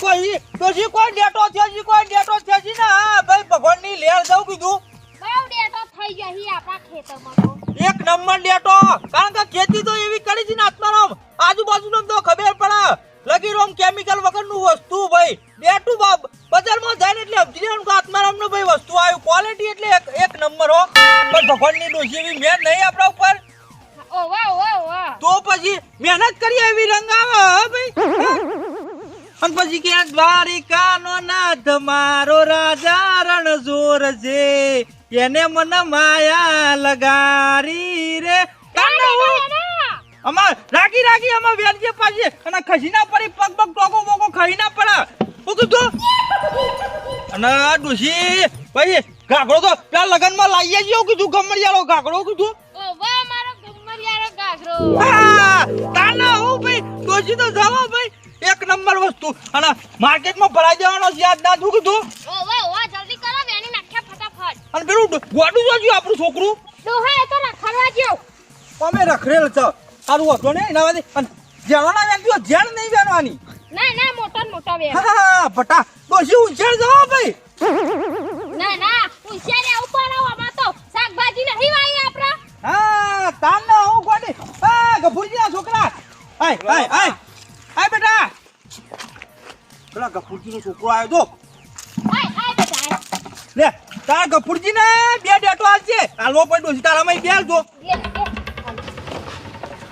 કોઈ ડોશી કોઈ ડેટો છે કોઈ ડેટો છે ને ભાઈ ભગવાનની લેર દઉં કીધું એક નંબર ડેટો કારણ કે ખેતી તો એવી કરી છે ને આત્મારામ હો. પણ ભગવાનની ડોશી એવી મહેનત નહીં આપણા ઉપર. તો પછી મહેનત કરી એવી રંગ આવે ભાઈ. અને પછી કે દ્વારિકાનો નાથ મારો રાજા રણ જોર છે. એને મને માયા લગારી રે. અમાર રાખી રાખી અમાર વેરજે પાછી. અને ખસી ના પડી પગ પગ ટોકો બોકો ખાઈ ના પડે. હું કીધું. અને આ ભાઈ ઘાઘરો તો પેલા લગનમાં લાવીએ છીએ એવું કીધું ગમડિયાળો ઘાઘરો કીધું. ઓ વાહ મારો હા, તાના હું ભાઈ ડોશી તો જાવો ભાઈ. એક નંબર વસ્તુ. અને માર્કેટમાં ભરાઈ જવાનો યાદ ના શું કીધું? ઓ વાહ વાહ જલ્દી કરો વેણી નાખ્યા ફટાફટ. અને પેલું ગોડું જોજો આપણું છોકરું? ડોહા એ તો રખડવા જેવ અમે રખડેલ છે. સારું હતો ને એના વાદે અને નહીં વેનવાની ના ના મોટો મોટો વેણ. હા ભટા ડોશી ઉછેર જવા ભાઈ. ના ના ઉશિયારે ઉપર આવો આમાં તો શાકભાજી નહીં વાઈ આપણા. હા તાના હું ગોડી. હા ગફુરજીના છોકરા. આય આય આય આય બેટા. પેલા ગફુરજીનો છોકરો આવ્યો તો. આય આય બેટા. આય. લે તારા ગફુરજી ને બે ડેટો આલજે હાલવો પડ્યો ડોશી તારામાં બે આલજો એ, એ.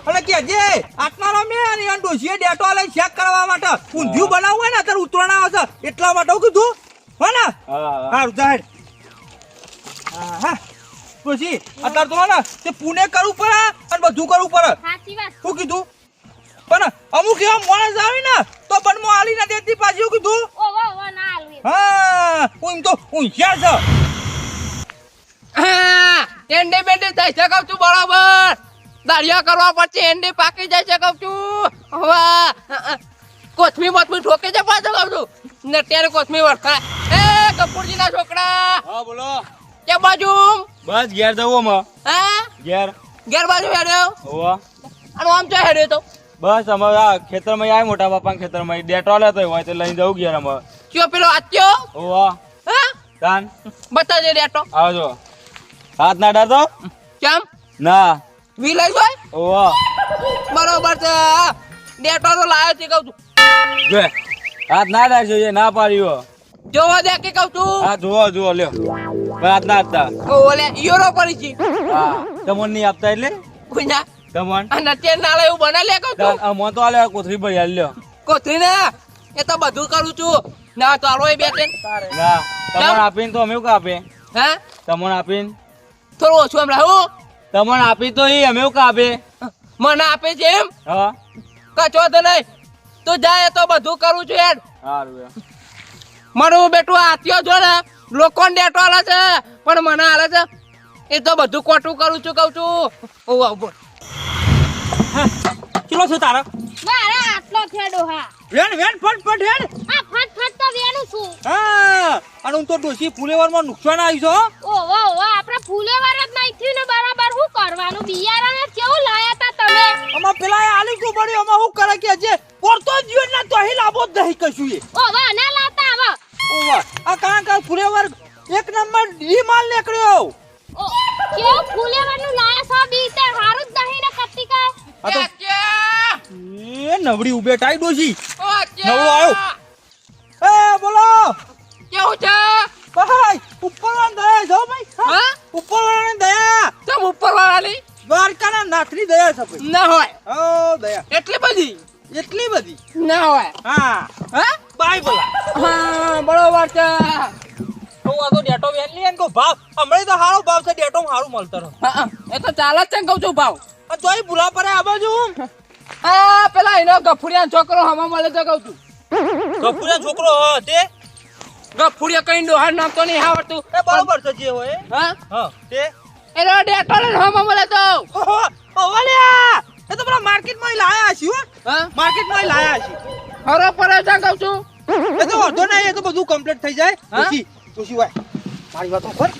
અને કે જે આત્માનો મે અને આ ડેટો આલે ચેક કરવા માટે. ઊંધિયું બનાવવું હોય ને અત્યારે ઉતરણ આવે છે. એટલા માટે હું કીધું. હો ને? હારું જાહેર. હા. પછી અત્યારે તો ને તે પુણે કરવું પડે અને બધું કરવું પડે. શું કીધું? પણ અમુક એવા માણસ આવે ને તો પણ હું આલી ના દેતી પાછી શું કીધું. હા હું એમ તો ઊંઘ્યા છે હા, એંડી બેંડી થઈ શકું છું બરાબર. દાળિયા કરવા પછી એન્ડે પાકી જાય છે કહું છું. હવા. કોથમી મોથમી ઠોકી છે પાછો કહું છું. ને અત્યારે કોથમી વરખાય. એ કપૂરજીના છોકરા. હા બોલો. કે બાજુ? બસ ઘેર જવું અમે. હા? ઘેર. ઘેર બાજુ હેડ્યો? હોવા. અને આમ ચા હેડ્યો તો? બસ અમે આ ખેતરમાં આય મોટા બાપાના ખેતરમાં. ડેટો લેતો હોય તો લઈને જવું ઘેર અમે. કયો પેલો આત્યો? હોવા. હા? તાન. બતાજે ડેટો. આવજો હાથ ના ડરતો કેમ? ના. વિલાઈ જોય? હોવા. બરોબર છે. ડેટો તો લાયો છે કહું છું. જો. હાથ ના ડરજો એ ના પાડ્યો. જોવા દે કે કહું છું. હા જુઓ જુઓ લ્યો. પણ ના આપતા. ઓલે ઈયો પડી છે. હા તમોન નહીં આપતા એટલે? કુના તમોન? અને અત્યારે નાળે એવું બને લે કહું છું અમો તો આલે કોથરી ભરી હાલ લ્યો. કોથળી ને એ તો બધું કરું છું. ના તારો એ બે ત્રણ. ના તમોન આપીને તો અમે એવું કાપે? હે? તમોન આપીને? થોડું ઓછું એમ હું તમોન આપી તો એ અમે કાપે? મને આપે છે એમ? હા. કચો તો નહીં. તું જાય તો બધું કરું છું યાર સારું મારું બેટું આત્યો જો ને લોકોને ડેટો આલે છે પણ મને આલે છે. એ તો બધું કોટું કરું છું કહું છું. ઓ આવ બોલ કેટલો છે તારા. મારા આટલો છે હા. વેણ વેણ ફટ ફટ હેડ આ ફટ ફટ તો વેણું છું. હા અને હું તો ડોશી ફુલેવરમાં નુકસાન આવી છો હો. ઓ વાહ વાહ આપણે ફુલેવર જ નહીં થયું ને બરાબર હું કરવાનું? બિયારણ કેવું લાયા તા તમે? અમાર પેલા એ આલી પડ્યું? આમાં શું કરે કે જે પોરતો જીવન ના તો અહીં લાભો દહી કશું એ. ઓ વાહ ના ઓવા આ કાં કાં ફુલેવર એક નંબર ડી માલ નીકળ્યો. ઓ ફુલેવરનું લાયા છો બી તે? હારું જ નહીં ને કત્તિકા આ તો એ નવડી ઉભે ટાઈ ડોશી ઓ આવ્યો. એ બોલો. કેવું છે? ભાઈ ઉપર દયા જો ભાઈ. હા? ઉપર ઉપર દયા. તમ ઉપર વાળાની દ્વારકાના નાથની દયા છે ભાઈ. ના હોય. ઓ દયા. એટલી બધી? એટલી બધી. ના હોય. હા. હા? બાય બોલા હા બરોબર છે. તો આ તો ડેટો વેન લી એનો ભાવ હમણાં તો સારો ભાવ છે ડેટો સારું મળતો હા, હા. એ તો ચાલે છે કહું છું ભાવ. તોય ભૂલા પડે આ બાજુ. આ પેલા એનો ગફુરિયા છોકરો હમા મળે તો કહું છું. ગફુરિયા છોકરો હ તે? ગફુડિયા કઈ ડોહાર નામ તો નહીં આવડતું એ બરોબર છે જે હોય હા? હા તે? એનો ડેટો હમા મળે તો ઓવાલ્યા એ તો પેલા માર્કેટમાં લાયા છે હા. માર્કેટમાં લાયા છે ખરો પડે છે કહું છું. એ તો વાંધો નહીં એ તો બધું કમ્પ્લીટ થઈ જાય? પછી પછી વાય મારી વાતો કર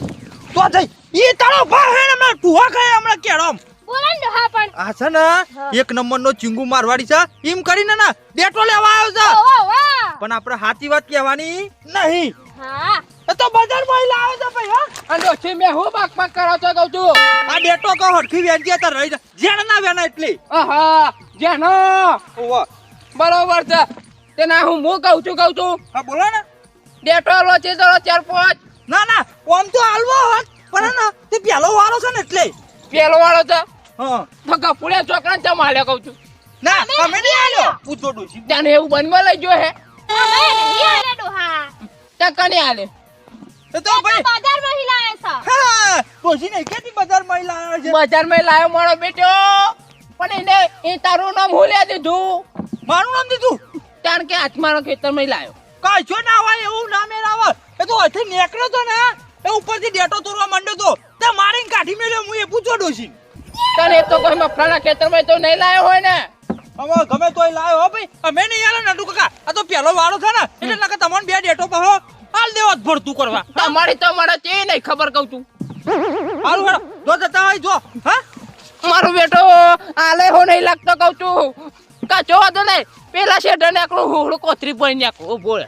તો જઈ. ઈ તારો ભાઈ હે ને હમણાં ટુહા ખાય હમણાં બોલો ને હા પણ. આ છે ને એક નંબર નો ચિંગુ મારવાડી છે. એમ કરીને ના બેટો લેવા આવ્યો છે. પણ આપણે સાચી વાત કહેવાની નહીં. હા. તો બજારમાં લાવો છે ભાઈ હા. અને ઓછી મેં હું બાક બાક કરો છો કહું છું? આ ડેટો કહો હરખી વેંજી તો રહી જાય જેણ ના વેના એટલી. આહા જેણ. ઓવા બરોબર છે. તે ના હું હું કહું છું કહું છું. હા બોલો ને. ડેટોલો છે ચાર પાંચ. ના ના ઓમ તો હાલવો હોત પણ ને તે પેલો વાળો છે ને એટલે. પેલો વાળો છે? હા. તો કપુડે છોકરા ચમ હાલે કહું છું? ના તમે નહીં આલ્યો પૂછો ડોશી ત્યાં એવું બનવા લઈ ગયો હે? અમે નહીં હાલે? તો ભાઈ. બજારમાં હિલાવે છે. હા ડોશી ને કેતી બજારમાં લાવે છે? લાવ્યો મારો બેટો. પણ એને એ તારું નામ હું લે દીધું? મારું નામ દીધું? કારણ કે હાથમારો ખેતરમાં લાવ્યો કાચો ના હોય એવું નામે એ તો અહીંથી નીકળ્યો તો ને એ ઉપરથી ડેટો તોરવા માંડ્યો તો તે મારીને કાઢી મેલ્યો હું એ પૂછો ડોશી. તને તો કોઈ મફલાના ખેતરમાં તો નહીં લાયો હોય ને. અમે ગમે તોય લાયો હો ભાઈ. અમે નહીં આલે નટુ કાકા. આ તો પહેલો વાળો છે ને એટલે નકર તમને બે ડેટો પહો. હાલ દેવો જ ભરતું કરવા. તમારી તો મને તે નહીં ખબર કહું છું. હારું હેડો જો જતા હોય જો. હા? મારો બેટો આલે હો નહીં લાગતો કહું છું. કાચો હતો નહીં. પેલા શેઠ નેકરું હું કોથરી પડી નેકરું બોલે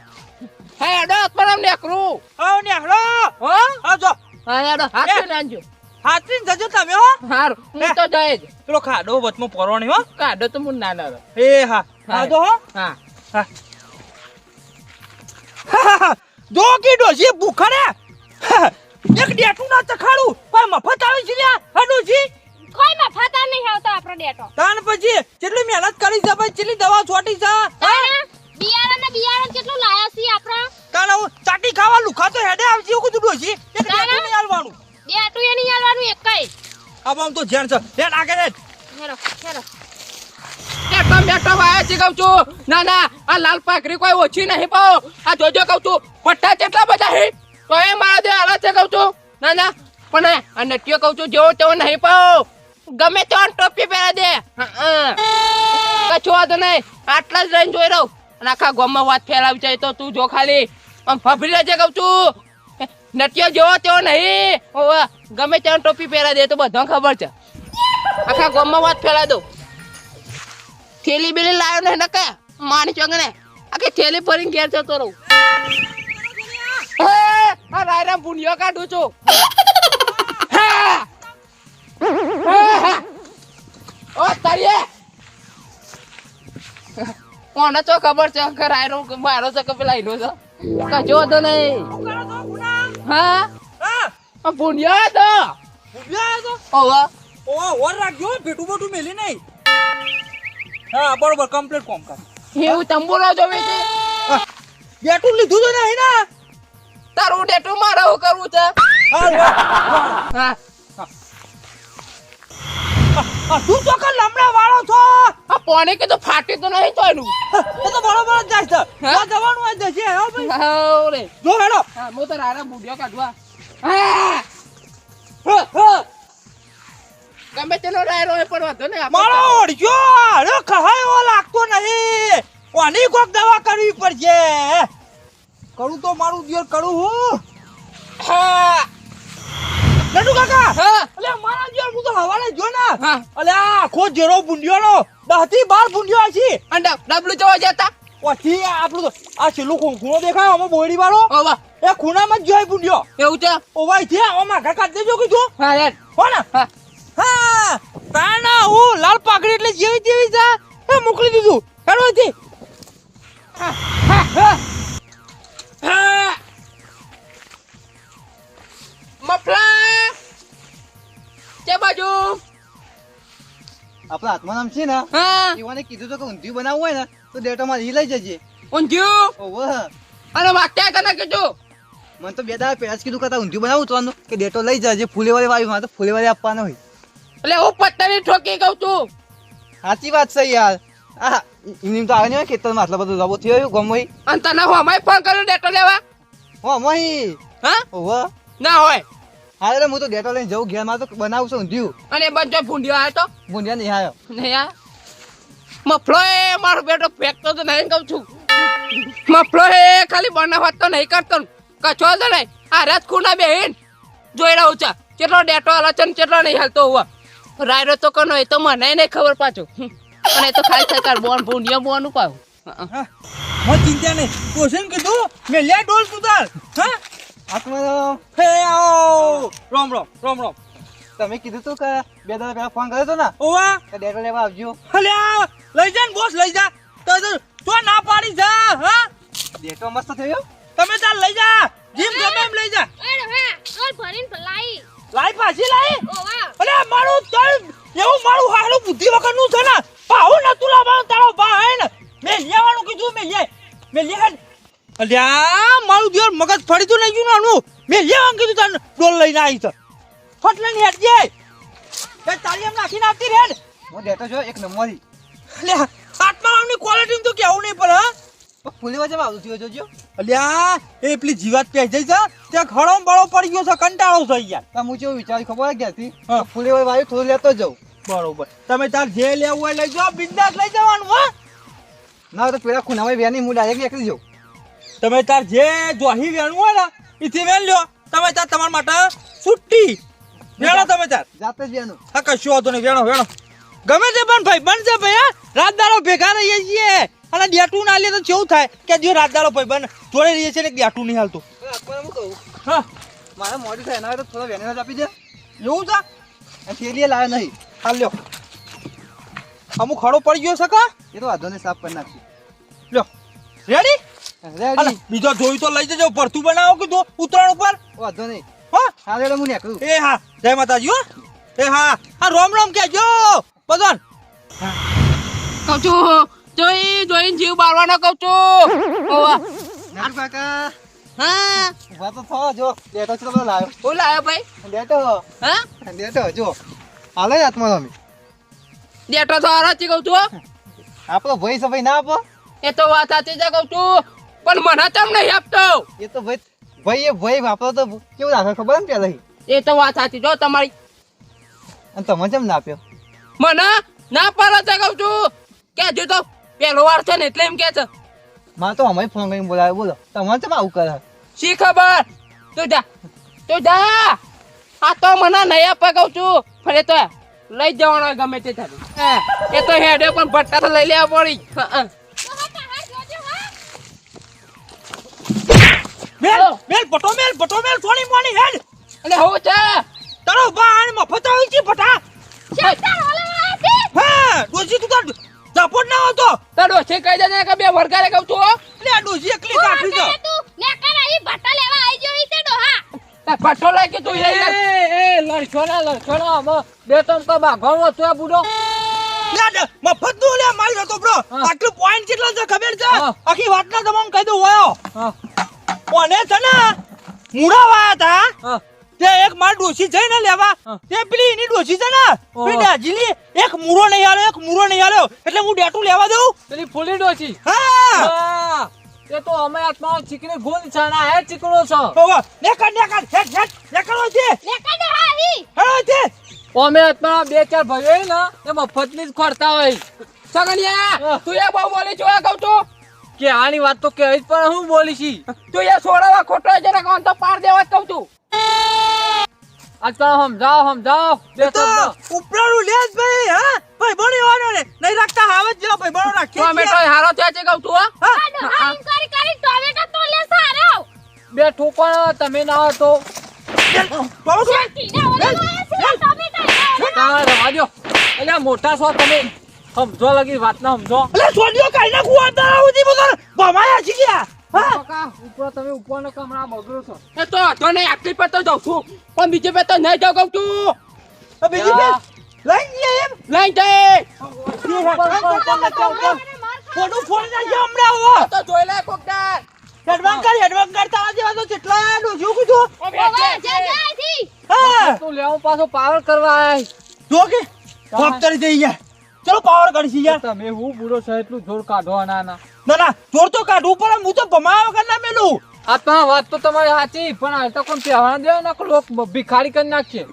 હે એડો પરમ નેકરું આવ ને હેડો હો? હા જો. હા એડો હાથ નાંજો. હાથરીને જજો તમે હો. હારું હું તો જાય જ. પેલો ખાડો વચમાં પરોણી હો. કાઢો તો હું નાના. એ હા. હા તો હો. હા. જો કે ડોશી ભૂખડે એક ડેટું ના ચખાડું. પણ મફત આવી છે લ્યા હા ડોશી? કોઈ મફતા નહીં આવતો આપણો ડેટો તાન પછી કેટલી મહેનત કરી છે ભાઈ કેટલી દવા છોટી છે બિયારણ ને બિયારણ કેટલું લાયા છીએ આપણા? તાન હું ચાટી ખાવા લુખા તો હેડે આવશે એવું કીધું ડોશી એક ના, ના. ડેટું નહીં હાલવાનું ડેટું એ નહીં આલવાનું એકઈ આ આમ તો જેણ છે. હેડ આગળ હેડ. હેરો હેરો. બેટો બેટો વાયા છે કહું છું? ના ના આ લાલ પાકરી કોઈ ઓછી નહીં પાઓ આ જોજો કહું છું પટ્ટા કેટલા બધા હે? તો એ મારા દે હાલત છે કહું છું. ના ના પણ આ નટિયો કહું છું જેવો તેવો નહીં પાઓ ગમે તેવો ટોપી પહેરા દે. કચો તો નહીં. આટલા જ રહીને જોઈ રહું. અને આખા ગામમાં વાત ફેલાવી જાય તો તું જો ખાલી. આમ ફફડી રહેજે કહું છું. નટિયો જેવો તેવો નહીં. ગમે ત્યાં ટોપી પહેરા દે તો બધો ખબર છે. આખા ગામમાં વાત ફેલા દઉં. થેલી બેલી લાવ્યો ને નકે? માણી ચોંગને આખી થેલી ભરીને ઘેર જતો રહું. હે, આ રાયરા ભૂંડિયો કાઢું છું. ઓ તારીએ! કોને તો ખબર છે કે રાયરો મારો છે કે પેલા એનો છે. કજો તો નહીં. હા? હા. આ તો હતો. તો ઓવા ઓ ઓર રાખજો ભેટું બોટું મેલી નહીં. હા બરોબર કમ્પ્લીટ કોમ કર. એવું તંબુરો જોવે છે? બેટું લીધું તો નહીં ને? તારું ડેટું મારે કરવું છે? હા. તું તો કે લમડા વાળો છો? આ પાણી તો ફાટી તો નહીં તો એનું. એ તો બળો બળો જાય છે. આ જવાનું આ જશે હો ભાઈ. હાઉ રે. જો હેડો. હા મો તો રારા બુઢિયો કાઢવા. ગમે તેનો રાયરો એ પણ વાંધો નહીં મારો ઓડ્યો અરે ખહાયો લાગતો નહીં. કોની કોક દવા કરવી પડશે. કરું તો મારું દિયર કરું હું. હા. નટુ કાકા. અલે મારા દિયર હું તો હવારે જો ના. અલે આખો જેરો બુંડિયો નો થી બાર બુંડિયો છે. અને ડબલું જોવા જતા પછી આપણું તો આ છેલ્લું ખૂણો દેખાય આમાં બોડી વાળો. ઓવા એ ખૂણામાં જ જોઈ બુંડિયો એવું છે? ઓવાય છે આમાં કાકા દેજો કીધું હા રે હો ને. હા. તાના હું લાલ પાકડી એટલે જેવી તેવી જા. એ મોકલી દીધું. હેડો હતી મફલા કે બાજુ? આપણા હાથમાં નામ છે ને? હા. કીધું તો કે ઊંધિયું બનાવવું હોય ને તો ડેટો માં લઈ જજે. ઊંધિયું? ઓહો અને વાક્યા કને કીધું? મને તો બે દાડા પહેલા જ કીધું કરતા ઊંધિયું બનાવું તો કે ડેટો લઈ જજે ફૂલેવાળી વાળી માં તો ફૂલેવાળી આપવાનો હોય. એટલે હું પત્તરી ઠોકી કહું છું. સાચી વાત છે યાર. આ ઇનિમ તો આવે નહીં ખેતરમાં આટલો બધો જબો થયો ગમોઈ અને તને હું અમાય ફોન કર્યો ડેટો લેવા? હું અમાય હા? ઓહો ના હોય. હા એટલે હું તો ગેટો લઈને જઉં ઘેર તો બનાવશું ઊંધિયું. અને એ બધો ભૂંડિયો આવ્યો તો? ભૂંડિયા નહીં આવ્યો નહીં આ મફલો એ મારો બેટો ફેંકતો તો નહીં કહું છું. મફલો એ ખાલી બનાવત તો નહીં કરતો કચો તો નહીં આ રાત ખૂના બેહીન. જોઈ રહ્યો છે કેટલો ડેટો હાલો છે કેટલો નહીં હાલતો હોવા રાયરો તો કનો એ તો મને નહીં ખબર પાછું. અને એ તો ખાલી સરકાર બોન ભૂંડિયા બોન પાછું હા. ચિંતા નહીં. કોશન કીધું મેં લે ડોલ તું તાર હા? હાથમાં હે આવો. રોમ રોમ રોમ રોમ તમે કીધું તું કે બે દાડા પહેલા ફોન કર્યો તો ને ઓવા કે લેવા આવજો અલ્યા લઈ જા ને બોસ લઈ જા તો તો ના પાડી જા હા ડેટો મસ્ત થયો તમે ચાલ લઈ જા જીમ ગમે એમ લઈ જા અરે પાછી લાઈ મારું તળ એવું મારું હાલું બુદ્ધિ વગરનું છે ને પાહુ નતું લાવવાનું તારો બા હે ને મેં લેવાનું કીધું મેં લે મેં લે અલ્યા મારું દિયર મગજ ફરી તો નહીં ગયું આનું મેં લેવાનું કીધું તને ડોલ લઈને આવી તો. ફટલે ની હેડ જે. એ તારી એમ નાખીને આવતી રેડ હું ડેટો છો એક નંબરી અલ્યા આત્મારામની ક્વોલિટી તો કેવું નહીં પડે હા. ફૂલી વાજે આવતું થયો જોજો. અલ્યા એ પેલી જીવાત પહે જઈ છે ત્યાં ખડો બળો પડી ગયો છે કંટાળો છે યાર તમે હું જેવું વિચાર્યું ખબર ક્યાંથી હા. ફૂલી વાળી વાયુ થોડું લેતો જાઉં. બરોબર. તમે તાર જે લેવું હોય લઈ જાઓ બિઝનેસ લઈ જવાનું હા. ના તો પેલા ખૂનામાં વેની હું ડાયરેક્ટ એકલી જાઉં. તમે તાર જે જોહી વેણું હોય ને એથી વેણ લ્યો. તમે તાર તમારા માટે છુટ્ટી વેણો તમે તાર. જાતે જ વેણો. હા કશું વાંધો નહીં વેણો વેણો. ગમે તે પણ ભાઈ બન છે ભાઈ રાત દાડો ભેગા રહીએ છીએ. અને ડેટું ના લે તો કેવું થાય કે જો રાત દાડો ભાઈ બન જોડે રહીએ છીએ ને ડેટું નહીં હાલતું. હું કહું? હા. મારે મોડું થાય એના તો થોડો વેનીનો જ આપી દે. એવું છે? થેલીએ લાવે નહીં. હાલ લ્યો. અમુક ખડો પડી ગયો છે એ તો વાંધો નહીં સાફ કરી નાખશું. લ્યો. રેડી બીજો જોયું તો લઈ જજો. ભરતું બનાવો કીધું ઉતરાણ ઉપર. વાંધો નહીં. હા? હા રેડો હું નીકળું. એ હા જય માતાજી હો. એ હા હા રોમ રોમ કહેજો. બદન કહું છું જોઈ જોઈને જીવ બાળવાનો કહું છું. ઓવા. નાટુ કાકા. હા. ઊભા તો થો જો. બધો લાવ્યો લાયો. ભાઈ? ડેટો હા? જો. હાલે જ હાથમાં તમે. તો હારાથી કહું છું આપણો ભાઈ સભાઈ ના આપો. એ તો વાત સાચી છે કહું છું. પણ મને તેમ નહીં આપતો. એ તો ભાઈ ભાઈ એ ભાઈ વાપરો તો કેવું રાખે ખબર ને પેલા એ તો વાત સાચી જો તમારી. અને તમે કેમ ના આપ્યો? મને ના પાડો તો કહું છું. કે હજુ તો પહેલો વાર છે ને એટલે એમ કે છે. મા તો અમે ફોન કરીને બોલાવ્યો બોલો. તમે કેમ આવું કરે? શી ખબર? તું જા તું જા. આ તો મને નહીં આપવા કહું છું. પણ એ તો લઈ જવાનો ગમે તે થાય. એ તો હેડે પણ ભટ્ટા તો લઈ લેવા પડી. મેલ મેલ પટો મેલ પટો મેલ સોની મોની હેડ. એટલે હો છે તારો બાણ મફત આવી છે આથી હા ડોસી તું તાર ઝાપટ ના આવતો. તાર ડોશી કહી દે કે બે વરગારે કહું છું હો. લે આ ડોસી એકલી કાઠી છે તું? ને કર ઈ ભટા લેવા આઈ જોઈ છે ડોહા તાર ભટ્ટો લઈ કે તું લઈ લે. તો આ મફતનું લે મારી હતો બ્રો. આટલું પોઈન્ટ કેટલા છે ખબર છે? આખી વાત ના તમામ કહી દઉં વયો. કોને છે ને? મુડા હતા? તે એક માર ડોસી જઈને લેવા. તે પેલી એની ડોસી છે ને? પેલી દાજીલી એક મૂરો નહીં આલ્યો એક મૂરો નહીં આલ્યો. એટલે હું ડેટું લેવા દઉં? પેલી ફૂલી ડોસી હા. એ તો અમે આત્મા ચીકણી ગુણ ના હે ચીકણો છો. ઓવા નેકડ નેકડ હેટ હેટ નેકડો છે. નેકડ હાવી હેડો છે. અમે આત્મા બે ચાર ભાઈઓ હોય ને એ મફતની જ ખોરતા હોય. સગનિયા તું એ બહુ બોલી છું આ કહું છું. કે આની વાત તો કહેવી પણ હું બોલી છી. તું યાર છોડાવા ખોટો જરા કોણ તો પાડ દેવા કહું છું. આજકાલ સમજાવ સમજાવો બે તો ઉપરાળું લેસ ભાઈ હા? ભાઈ બની વાનો ને. નહીં રાખતા હાવત જો ભાઈ બનો રાખીએ ટોમેટો. હારો થયા છે કહું છું હા? હા. કરી કરી ટોમેટો તો લે સારો. બે ઠોકવા તમે ના હો તો. બાબુ શું? તીના ઓલે ટોમેટો એના તારે રવા દ્યો. એટલે મોટા છો તમે. સમજો લગી વાત ના સમજો. અલે છોડ્યો કાઈ ના કુવા તારા ઉધી બોલ ભમાયા છે ગયા. હા. ઉપર તમે ઉપર નો કમરા બગડો છો. એ તો તો નહીં આટલી પર તો જાઉં છું. પણ બીજે પર તો નહીં જાઉં કહું છું. આ બીજી બે લઈ જઈએ એમ? લઈ જઈ ફોટો ફોડ નાખજો હમણાં હવે તો જોઈ લે કોક દાર એડવાન્સ કર એડવાન્સ કર તારા જેવા તો કેટલા કીધું? જા આથી હા. તું લેવું પાછો પાવર કરવા આય. જો કે ફોપ કરી દઈ યાર ચલો પાવર કરશી યાર. તમે હું બુરો છો એટલું જોર કાઢો ના ના ના જોર તો કાઢવું પડે હું તો ભમાવા વગર ના મેલું. આ તો વાત તો તમારી સાચી પણ હાલ તો કોણ પહેવાના દેવા ના લોક ભિખારી કરી નાખશે.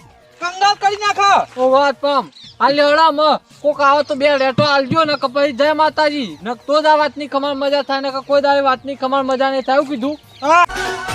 કંગાલ કરી નાખો. ઓ વાત પમ આ લેવડા મ કોક આવો તો બે રેટો આલજો ને કે પછી જય માતાજી. ન તો જ આ વાતની ખમાર મજા થાય ને કોઈ દાડે વાતની ખમાર મજા નહીં થાય કીધું. આ હા.